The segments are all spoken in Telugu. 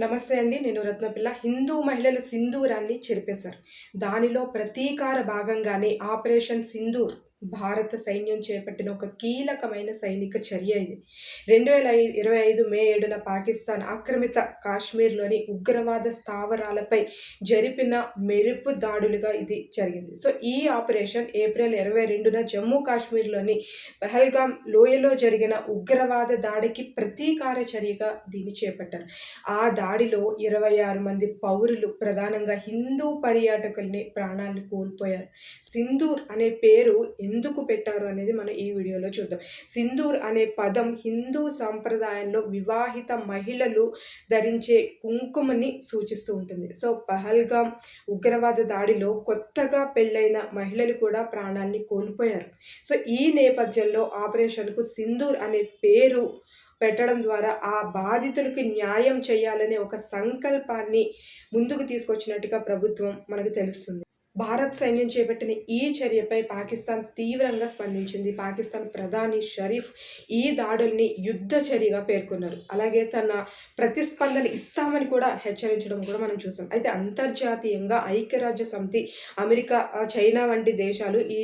నమస్తే అండి నేను రత్నపిల్ల. హిందూ మహిళల సింధూరాన్ని చెరిపేశారు. దానిలో ప్రతీకార భాగంగానే ఆపరేషన్ సింధూర్ భారత సైన్యం చేపట్టిన ఒక కీలకమైన సైనిక చర్య ఇది. రెండు వేల ఇరవై ఐదు మే ఏడున పాకిస్తాన్ ఆక్రమిత కాశ్మీర్లోని ఉగ్రవాద స్థావరాలపై జరిపిన మెరుపు దాడులుగా ఇది జరిగింది. సో ఈ ఆపరేషన్ ఏప్రిల్ ఇరవై రెండున జమ్మూ కాశ్మీర్లోని పహల్గామ్ లోయలో జరిగిన ఉగ్రవాద దాడికి ప్రతీకార చర్యగా దీన్ని చేపట్టారు. ఆ దాడిలో ఇరవై ఆరు మంది పౌరులు ప్రధానంగా హిందూ పర్యాటకుల్ని ప్రాణాలు కోల్పోయారు. సింధూర్ అనే పేరు ఎందుకు పెట్టారు అనేది మనం ఈ వీడియోలో చూద్దాం. సింధూర్ అనే పదం హిందూ సాంప్రదాయంలో వివాహిత మహిళలు ధరించే కుంకుమని సూచిస్తూ ఉంటుంది. సో పహల్గాం ఉగ్రవాద దాడిలో కొత్తగా పెళ్ళైన మహిళలు కూడా ప్రాణాల్ని కోల్పోయారు. సో ఈ నేపథ్యంలో ఆపరేషన్కు సింధూర్ అనే పేరు పెట్టడం ద్వారా ఆ బాధితులకి న్యాయం చేయాలనే ఒక సంకల్పాన్ని ముందుకు తీసుకొచ్చినట్టుగా ప్రభుత్వం మనకు తెలుస్తుంది. భారత్ సైన్యం చేపట్టిన ఈ చర్యపై పాకిస్తాన్ తీవ్రంగా స్పందించింది. పాకిస్తాన్ ప్రధాని షరీఫ్ ఈ దాడుల్ని యుద్ధ చర్యగా పేర్కొన్నారు. అలాగే తన ప్రతిస్పందన ఇస్తామని కూడా హెచ్చరించడం కూడా మనం చూసాం. అయితే అంతర్జాతీయంగా ఐక్యరాజ్య సమితి అమెరికా చైనా వంటి దేశాలు ఈ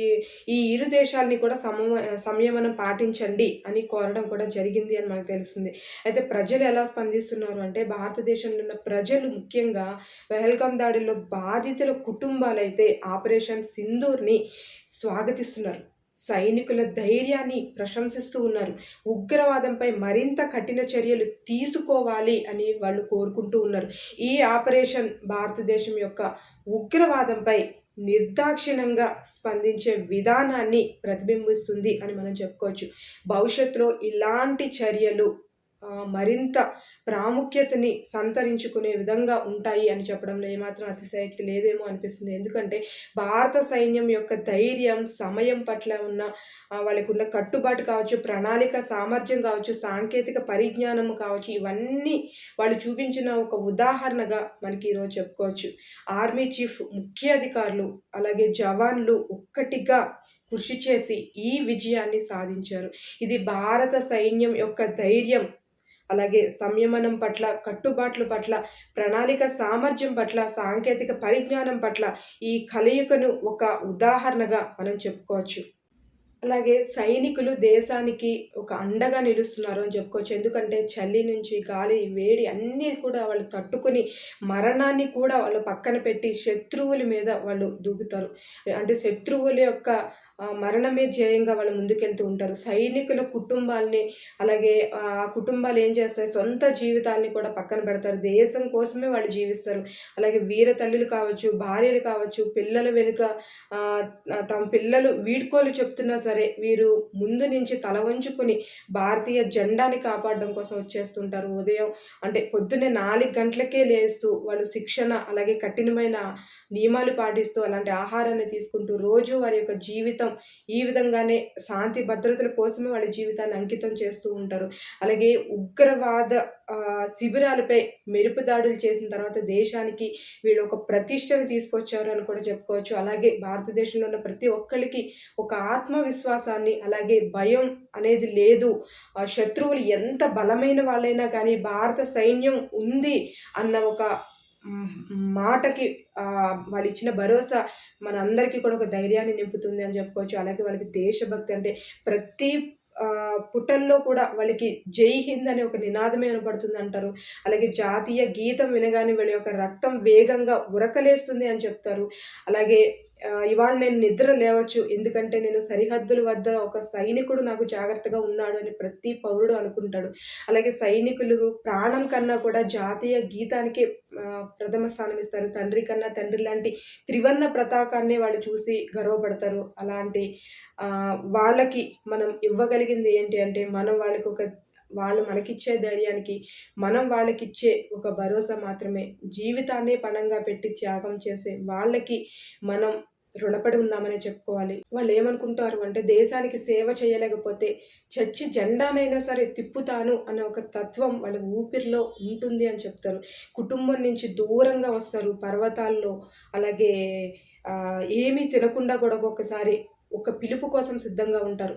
ఈ ఇరు దేశాలని కూడా సమ సంయమనం పాటించండి అని కోరడం కూడా జరిగింది అని మనకు తెలుస్తుంది అయితే ప్రజలు ఎలా స్పందిస్తున్నారు అంటే భారతదేశంలో ఉన్న ప్రజలు ముఖ్యంగా పెహల్గాం దాడిలో బాధితుల కుటుంబాలైతే ఆపరేషన్ సింధూర్ని స్వాగతిస్తున్నారు సైనికుల ధైర్యాన్ని ప్రశంసిస్తూ ఉన్నారు ఉగ్రవాదంపై మరింత కఠిన చర్యలు తీసుకోవాలి అని వాళ్ళు కోరుకుంటూ ఉన్నారు. ఈ ఆపరేషన్ భారతదేశం యొక్క ఉగ్రవాదంపై నిర్దాక్షిణ్యంగా స్పందించే విధానాన్ని ప్రతిబింబిస్తుంది అని మనం చెప్పుకోవచ్చు. భవిష్యత్తులో ఇలాంటి చర్యలు మరింత ప్రాముఖ్యతని సంతరించుకునే విధంగా ఉంటాయి అని చెప్పడంలో ఏమాత్రం అతిశయక్తి లేదేమో అనిపిస్తుంది. ఎందుకంటే భారత సైన్యం యొక్క ధైర్యం సమయం పట్ల ఉన్న ఆ, వాళ్ళకు ఉన్న కట్టుబాటు కావచ్చు ప్రణాళిక సామర్థ్యం కావచ్చు సాంకేతిక పరిజ్ఞానం కావచ్చు ఇవన్నీ వాళ్ళు చూపించిన ఒక ఉదాహరణగా మనకి ఈరోజు చెప్పుకోవచ్చు. ఆర్మీ చీఫ్ ముఖ్య అధికారులు అలాగే జవాన్లు ఒక్కటిగా కృషి చేసి ఈ విజయాన్ని సాధించారు. ఇది భారత సైన్యం యొక్క ధైర్యం అలాగే సంయమనం పట్ల కట్టుబాట్ల పట్ల ప్రణాళిక సామర్థ్యం పట్ల సాంకేతిక పరిజ్ఞానం పట్ల ఈ కలయికను ఒక ఉదాహరణగా మనం చెప్పుకోవచ్చు. అలాగే సైనికులు దేశానికి ఒక అండగా నిలుస్తున్నారు అని చెప్పుకోవచ్చు. ఎందుకంటే చలి నుంచి గాలి వేడి అన్నీ కూడా వాళ్ళు తట్టుకుని మరణాన్ని కూడా వాళ్ళు పక్కన పెట్టి శత్రువుల మీద వాళ్ళు దూకుతారు. అంటే శత్రువుల యొక్క మరణమే ధ్యేయంగా వాళ్ళు ముందుకెళ్తూ ఉంటారు. సైనికుల కుటుంబాల్ని అలాగే ఆ కుటుంబాలు ఏం చేస్తాయి? సొంత జీవితాన్ని కూడా పక్కన పెడతారు. దేశం కోసమే వాళ్ళు జీవిస్తారు. అలాగే వీర తల్లులు కావచ్చు భార్యలు కావచ్చు పిల్లల వెనుక తమ పిల్లలు వీడ్కోలు చెప్తున్నా సరే వీరు ముందు నుంచి తల వంచుకుని భారతీయ జెండాని కాపాడడం కోసం వచ్చేస్తుంటారు. ఉదయం అంటే పొద్దున్నే నాలుగు గంటలకే లేస్తూ వాళ్ళు శిక్షణ అలాగే కఠినమైన నియమాలు పాటిస్తూ అలాంటి ఆహారాన్ని తీసుకుంటూ రోజు వారి యొక్క జీవితం ఈ విధంగానే శాంతి భద్రతల కోసమే వాళ్ళ జీవితాన్ని అంకితం చేస్తూ ఉంటారు. అలాగే ఉగ్రవాద శిబిరాలపై మెరుపు దాడులు చేసిన తర్వాత దేశానికి వీళ్ళు ఒక ప్రతిష్టను తీసుకొచ్చారు అని కూడా చెప్పుకోవచ్చు. అలాగే భారతదేశంలో ఉన్న ప్రతి ఒక్కరికి ఒక ఆత్మవిశ్వాసాన్ని అలాగే భయం అనేది లేదు. శత్రువులు ఎంత బలమైన వాళ్ళైనా కానీ భారత సైన్యం ఉంది అన్న ఒక మాటకి వాళ్ళు ఇచ్చిన భరోసా మనందరికీ కూడా ఒక ధైర్యాన్ని నింపుతుంది అని చెప్పుకోవచ్చు. అలాగే వాళ్ళకి దేశభక్తి అంటే ప్రతి పుటల్లో కూడా వాళ్ళకి జై హింద్ అనే ఒక నినాదమే వినపడుతుంది అంటారు. అలాగే జాతీయ గీతం వినగానే వీళ్ళ యొక్క రక్తం వేగంగా ఉరకలేస్తుంది అని చెప్తారు. అలాగే ఇవాళ నేను నిద్ర లేవచ్చు ఎందుకంటే నేను సరిహద్దుల వద్ద ఒక సైనికుడు నాకు జాగ్రత్తగా ఉన్నాడు అని ప్రతి పౌరుడు అనుకుంటాడు. అలాగే సైనికులు ప్రాణం కన్నా కూడా జాతీయ గీతానికి ప్రథమ స్థానం ఇస్తారు. తండ్రి కన్నా తండ్రి లాంటి త్రివర్ణ ప్రతాకాన్ని వాళ్ళు చూసి గర్వపడతారు. అలాంటి వాళ్ళకి మనం జరిగింది ఏంటి అంటే మనం వాళ్ళకి ఒక వాళ్ళు మనకిచ్చే ధైర్యానికి మనం వాళ్ళకిచ్చే ఒక భరోసా మాత్రమే. జీవితాన్ని పణంగా పెట్టి త్యాగం చేసే వాళ్ళకి మనం రుణపడి ఉన్నామని చెప్పుకోవాలి. వాళ్ళు ఏమనుకుంటారు అంటే దేశానికి సేవ చేయలేకపోతే చచ్చి జెండానైనా సరే తిప్పుతాను అనే ఒక తత్వం వాళ్ళ ఊపిరిలో ఉంటుంది అని చెప్తారు. కుటుంబం నుంచి దూరంగా వస్తారు పర్వతాల్లో. అలాగే ఏమీ తినకుండా కూడా ఒక్కొక్కసారి ఒక పిలుపు కోసం సిద్ధంగా ఉంటారు.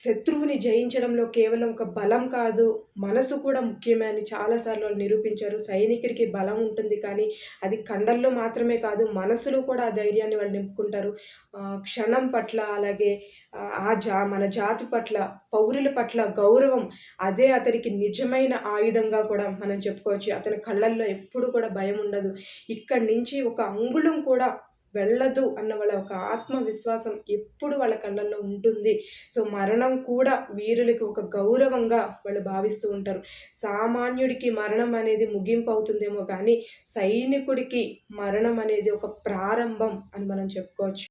శత్రువుని జయించడంలో కేవలం ఒక బలం కాదు మనసు కూడా ముఖ్యమే అని చాలాసార్లు వాళ్ళు నిరూపించారు. సైనికుడికి బలం ఉంటుంది కానీ అది కండల్లో మాత్రమే కాదు మనసులో కూడా ఆ ధైర్యాన్ని వాళ్ళు నింపుకుంటారు. క్షణం పట్ల అలాగే ఆ, ఆ జా మన జాతి పట్ల పౌరుల పట్ల గౌరవం అదే అతనికి నిజమైన ఆయుధంగా కూడా మనం చెప్పుకోవచ్చు. అతని కళ్ళల్లో ఎప్పుడు కూడా భయం ఉండదు. ఇక్కడి నుంచి ఒక అంగుళం కూడా వెళ్ళదు అన్న వాళ్ళ ఒక ఆత్మవిశ్వాసం ఎప్పుడు వాళ్ళ కళ్ళల్లో ఉంటుంది. సో మరణం కూడా వీరులకి ఒక గౌరవంగా వాళ్ళు భావిస్తూ ఉంటారు. సామాన్యుడికి మరణం అనేది ముగింపు అవుతుందేమో కానీ సైనికుడికి మరణం అనేది ఒక ప్రారంభం అని మనం చెప్పుకోవచ్చు.